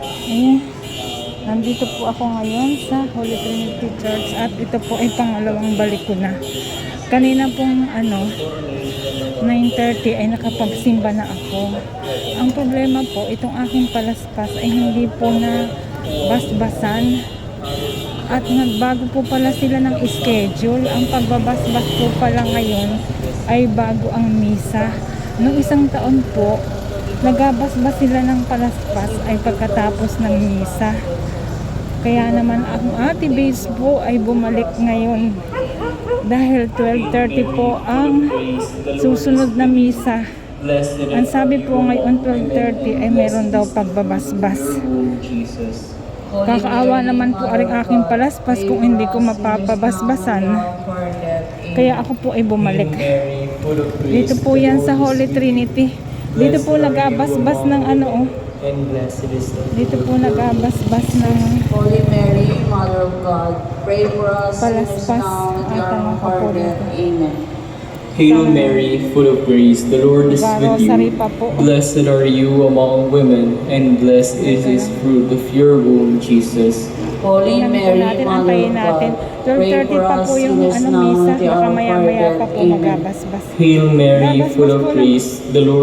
Ayan. Nandito po ako ngayon sa Holy Trinity Church at ito po ay pangalawang balik ko na. Kanina pong ano, 9.30 ay nakapagsimba na ako. Ang problema po, itong aking palaspas ay hindi po na basbasan at nagbago po pala sila ng schedule. Ang pagbabasbas po pala ngayon ay bago ang misa. Noong isang taon po, nagabasbas sila ng palaspas ay pagkatapos ng misa. Kaya naman ang ate base po ay bumalik ngayon dahil 12.30 po ang susunod na misa. Ang sabi po ngayon 12.30 ay meron daw pagbabasbas. Kakaawa naman po aring aking palaspas kung hindi ko mapapabasbasan. Kaya ako po ay bumalik. Dito po yan sa Holy Trinity. Dito po nagabasbas ng ano oh. and blessed is the Dito po nagabasbas ng Holy Mary, Mother of God, pray for us sinners Palaspas now and at our hour of death. kapulitan. Amen. Hail Mary, full of grace, the Lord is with you. Blessed are you among women, and blessed is his fruit of your womb, Jesus. Holy Mary, Mother of. God, pray 12.30 for us po yung sinners ano now at our hour of pa death. Amen. Hail Mary, full of grace, the Lord